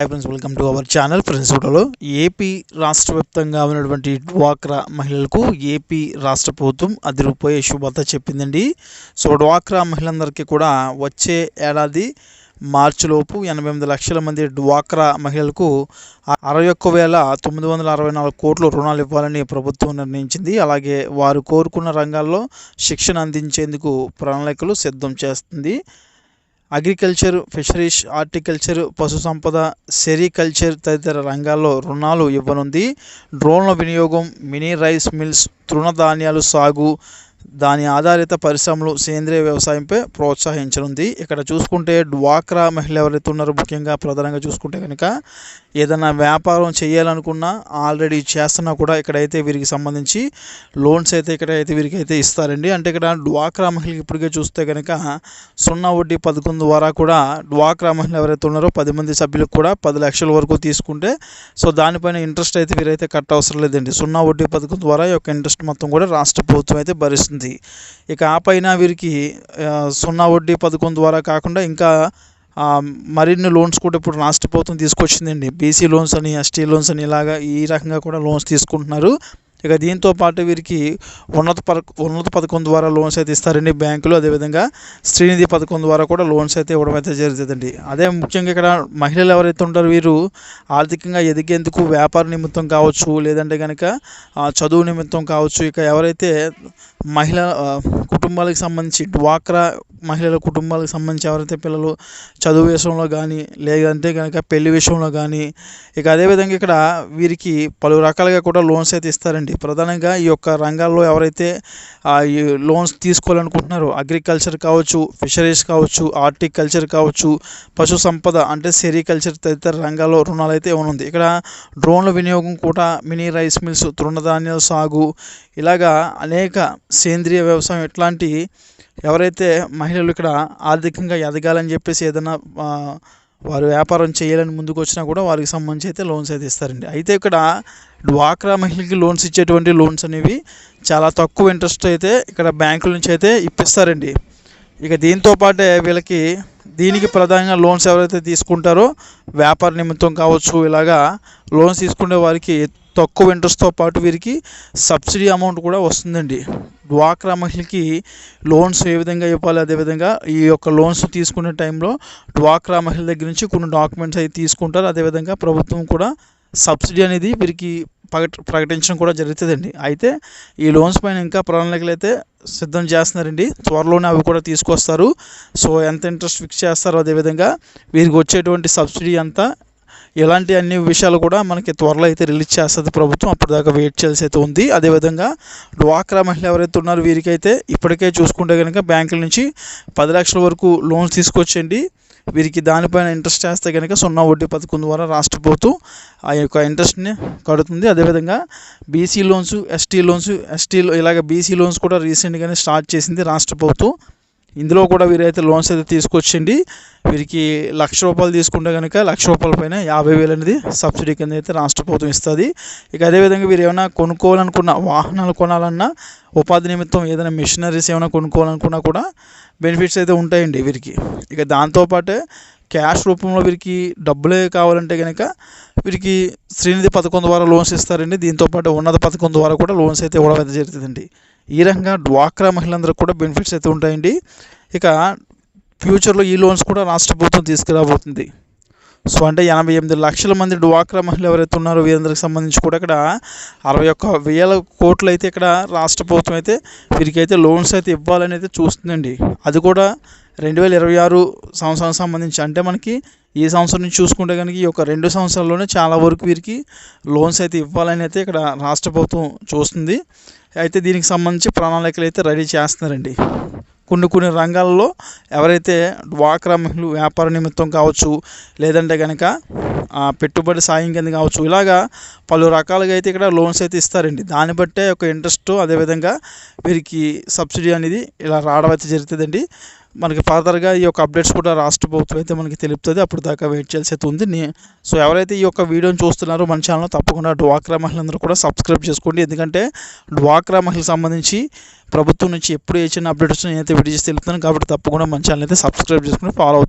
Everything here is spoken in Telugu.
Hi friends welcome to our channel friends ఫోటోలో ఏపీ రాష్ట్ర వ్యాప్తంగా ఉన్నటువంటి డ్వాక్రా మహిళలకు ఏపీ రాష్ట్ర ప్రభుత్వం అదిరిపోయే శుభార్త చెప్పిందండి. సో డ్వాక్రా మహిళలందరికీ కూడా వచ్చే ఏడాది మార్చిలోపు ఎనభై ఎనిమిది లక్షల మంది డ్వాక్రా మహిళలకు అరవై ఒక్క వేల తొమ్మిది వందల అరవై నాలుగు కోట్ల రుణాలు ఇవ్వాలని ప్రభుత్వం నిర్ణయించింది. అలాగే వారు కోరుకున్న రంగాల్లో శిక్షణ అందించేందుకు ప్రణాళికలు సిద్ధం చేస్తుంది. అగ్రికల్చర్ ఫిషరీస్ హార్టికల్చర్ పశుసంపద సెరికల్చర్ తదితర రంగాల్లో రుణాలు ఇవ్వనుంది. డ్రోన్ల వినియోగం మినీ రైస్ మిల్స్ తృణధాన్యాలు సాగు దాని ఆధారిత పరిశ్రమలు సేంద్రియ వ్యవసాయంపై ప్రోత్సహించనుంది. ఇక్కడ చూసుకుంటే డ్వాక్రా మహిళ ఎవరైతే ఉన్నారో ముఖ్యంగా ప్రధానంగా చూసుకుంటే కనుక ఏదైనా వ్యాపారం చేయాలనుకున్నా ఆల్రెడీ చేస్తున్నా కూడా ఇక్కడైతే వీరికి సంబంధించి లోన్స్ అయితే ఇక్కడైతే వీరికి అయితే ఇస్తారండి. అంటే ఇక్కడ డ్వాక్రా మహిళకి ఇప్పటికే చూస్తే కనుక సున్నా వడ్డీ పథకం ద్వారా కూడా డ్వాక్రా మహిళ ఎవరైతే ఉన్నారో పది మంది సభ్యులకు కూడా పది లక్షల వరకు తీసుకుంటే సో దానిపైన ఇంట్రెస్ట్ అయితే వీరైతే కట్ అవసరం లేదండి. సున్నా వడ్డీ పథకం ద్వారా ఈ యొక్క ఇంట్రెస్ట్ మొత్తం కూడా రాష్ట్ర ప్రభుత్వం అయితే భరిస్తుంది. ఇక ఆ పైన వీరికి సున్నా వడ్డీ పథకం ద్వారా కాకుండా ఇంకా మరిన్ని లోన్స్ కూడా ఇప్పుడు రాష్ట్ర ప్రభుత్వం తీసుకొచ్చిందండి. బీసీ లోన్స్ అని ఎస్టీ లోన్స్ అని ఇలాగా ఈ రకంగా కూడా లోన్స్ తీసుకుంటున్నారు. ఇక దీంతో పాటు వీరికి ఉన్నత ఉన్నత పథకం ద్వారా లోన్స్ అయితే ఇస్తారండి బ్యాంకులు. అదేవిధంగా శ్రీనిధి పథకం ద్వారా కూడా లోన్స్ అయితే ఇవ్వడం అయితే జరుగుతుందండి అదే ముఖ్యంగా ఇక్కడ మహిళలు ఎవరైతే ఉంటారో వీరు ఆర్థికంగా ఎదిగేందుకు వ్యాపార నిమిత్తం కావచ్చు లేదంటే కనుక చదువు నిమిత్తం కావచ్చు ఇక ఎవరైతే మహిళ కుటుంబాలకు సంబంధించి డ్వాక్రా మహిళల కుటుంబాలకు సంబంధించి ఎవరైతే పిల్లలు చదువు విషయంలో కానీ లేదంటే కనుక పెళ్ళి విషయంలో కానీ ఇక అదేవిధంగా ఇక్కడ వీరికి పలు రకాలుగా కూడా లోన్స్ అయితే ఇస్తారండి. ప్రధానంగా ఈ యొక్క రంగాల్లో ఎవరైతే ఈ లోన్స్ తీసుకోవాలనుకుంటున్నారో అగ్రికల్చర్ కావచ్చు ఫిషరీస్ కావచ్చు హార్టికల్చర్ కావచ్చు పశు సంపద అంటే సెరికల్చర్ తదితర రంగాల్లో రుణాలు అయితే ఉంది. ఇక్కడ డ్రోన్ల వినియోగం కూడా మినీ రైస్ మిల్స్ తృణధాన్యాల సాగు ఇలాగా అనేక సేంద్రియ వ్యవసాయం ఇట్లాంటి ఎవరైతే మహిళలు ఇక్కడ ఆర్థికంగా ఎదగాలని చెప్పేసి ఏదైనా వారు వ్యాపారం చేయాలని ముందుకు వచ్చినా కూడా వారికి సంబంధించి అయితే లోన్స్ అయితే ఇస్తారండి. అయితే ఇక్కడ డ్వాక్రా మహిళకి లోన్స్ ఇచ్చేటువంటి లోన్స్ అనేవి చాలా తక్కువ ఇంట్రెస్ట్ అయితే ఇక్కడ బ్యాంకుల నుంచి అయితే ఇప్పిస్తారండి. ఇక దీంతో పాటే వీళ్ళకి దీనికి ప్రధానంగా లోన్స్ ఎవరైతే తీసుకుంటారో వ్యాపార నిమిత్తం కావచ్చు ఇలాగా లోన్స్ తీసుకునే వారికి తక్కువ ఇంట్రెస్ట్తో పాటు వీరికి సబ్సిడీ అమౌంట్ కూడా వస్తుందండి. డ్వాక్రా మహిళకి లోన్స్ ఏ విధంగా ఇవ్వాలి? అదేవిధంగా ఈ యొక్క లోన్స్ తీసుకునే టైంలో డ్వాక్రా మహిళ దగ్గర నుంచి కొన్ని డాక్యుమెంట్స్ అయితే తీసుకుంటారు. అదేవిధంగా ప్రభుత్వం కూడా సబ్సిడీ అనేది వీరికి ప్రకటించడం కూడా జరుగుతుందండి. అయితే ఈ లోన్స్ పైన ఇంకా ప్రణాళికలు అయితే సిద్ధం చేస్తున్నారండి. త్వరలోనే అవి కూడా తీసుకొస్తారు. సో ఎంత ఇంట్రెస్ట్ ఫిక్స్ చేస్తారో అదేవిధంగా వీరికి వచ్చేటువంటి సబ్సిడీ అంతా ఇలాంటి అన్ని విషయాలు కూడా మనకి త్వరలో అయితే రిలీజ్ చేస్తుంది ప్రభుత్వం. అప్పటిదాకా వెయిట్ చేయాల్సి అయితే ఉంది. అదేవిధంగా డ్వాక్రా మహిళలు ఎవరైతే ఉన్నారో వీరికైతే ఇప్పటికే చూసుకుంటే కనుక బ్యాంకుల నుంచి పది లక్షల వరకు లోన్స్ తీసుకొచ్చండి. వీరికి దానిపైన ఇంట్రెస్ట్ చేస్తే కనుక సున్నా వడ్డీ పథకం ద్వారా రాష్ట్ర ప్రభుత్వం ఆ యొక్క ఇంట్రెస్ట్ని కడుతుంది. అదేవిధంగా BC loans ST loans ST ఇలాగ బీసీ లోన్స్ కూడా రీసెంట్గానే స్టార్ట్ చేసింది రాష్ట్ర ప్రభుత్వం. ఇందులో కూడా వీరైతే లోన్స్ అయితే తీసుకొచ్చిండి. వీరికి లక్ష రూపాయలు తీసుకుంటే కనుక లక్ష రూపాయల పైన యాభై వేలు అనేది సబ్సిడీ కింద అయితే రాష్ట్ర ప్రభుత్వం ఇస్తుంది. ఇక అదేవిధంగా వీరు ఏమైనా కొనుక్కోవాలనుకున్న వాహనాలు కొనాలన్నా ఉపాధి నిమిత్తం ఏదైనా మిషనరీస్ ఏమైనా కొనుక్కోవాలనుకున్నా కూడా బెనిఫిట్స్ అయితే ఉంటాయండి వీరికి. ఇక దాంతోపాటే క్యాష్ రూపంలో వీరికి డబ్బులే కావాలంటే కనుక వీరికి శ్రీనిధి పథకం ద్వారా లోన్స్ ఇస్తారండి. దీంతోపాటు ఉన్నత పథకం ద్వారా కూడా లోన్స్ అయితే ఇవ్వడం అయితే జరుగుతుందండి. ఈ రకంగా డ్వాక్రా మహిళలందరూ కూడా బెనిఫిట్స్ అయితే ఉంటాయండి. ఇక ఫ్యూచర్లో ఈ లోన్స్ కూడా రాష్ట్ర ప్రభుత్వం తీసుకురాబోతుంది. సో అంటే ఎనభై ఎనిమిది లక్షల మంది డ్వాక్రా మహిళలు ఎవరైతే ఉన్నారో వీరందరికి సంబంధించి కూడా ఇక్కడ అరవై ఒక్క వేల కోట్లు అయితే ఇక్కడ రాష్ట్ర ప్రభుత్వం అయితే వీరికైతే లోన్స్ అయితే ఇవ్వాలని అయితే చూస్తుందండి. అది కూడా రెండు వేల ఇరవై ఆరు సంవత్సరానికి సంబంధించి అంటే మనకి ఈ సంవత్సరం నుంచి చూసుకుంటే కనుక ఈ యొక్క రెండు సంవత్సరాల్లోనే చాలా వరకు వీరికి లోన్స్ అయితే ఇవ్వాలని అయితే ఇక్కడ రాష్ట్ర ప్రభుత్వం చూస్తుంది. అయితే దీనికి సంబంధించి ప్రణాళికలు అయితే రెడీ చేస్తున్నారండి. కొన్ని కొన్ని రంగాల్లో ఎవరైతే డ్వాక్రా మహిళలు వ్యాపార నిమిత్తం కావచ్చు లేదంటే కనుక పెట్టుబడి సాయం కింద కావచ్చు ఇలాగా పలు రకాలుగా అయితే ఇక్కడ లోన్స్ అయితే ఇస్తారండి. దాన్ని బట్టే ఒక ఇంట్రెస్ట్ అదేవిధంగా వీరికి సబ్సిడీ అనేది ఇలా రావడం అయితే జరుగుతుందండి. మనకి ఫర్దర్గా ఈ యొక్క అప్డేట్స్ కూడా రాష్ట్ర ప్రభుత్వం అయితే మనకి తెలుపుతుంది. అప్పుడు దాకా వెయిట్ చేయాల్సి అయితే ఉంది. సో ఎవరైతే ఈ యొక్క వీడియోని చూస్తున్నారో మన ఛానల్ తప్పకుండా డ్వాక్రా మహిళలందరూ కూడా సబ్స్క్రైబ్ చేసుకోండి. ఎందుకంటే డ్వాక్రా మహిళకు సంబంధించి ప్రభుత్వం నుంచి ఎప్పుడు ఏ చిన్న అప్డేట్స్ నేనైతే వీడియో చేసి తెలుపుతాను కాబట్టి తప్పకుండా మన ఛానల్ అయితే సబ్స్క్రైబ్ చేసుకుని ఫాలో అవుతుంది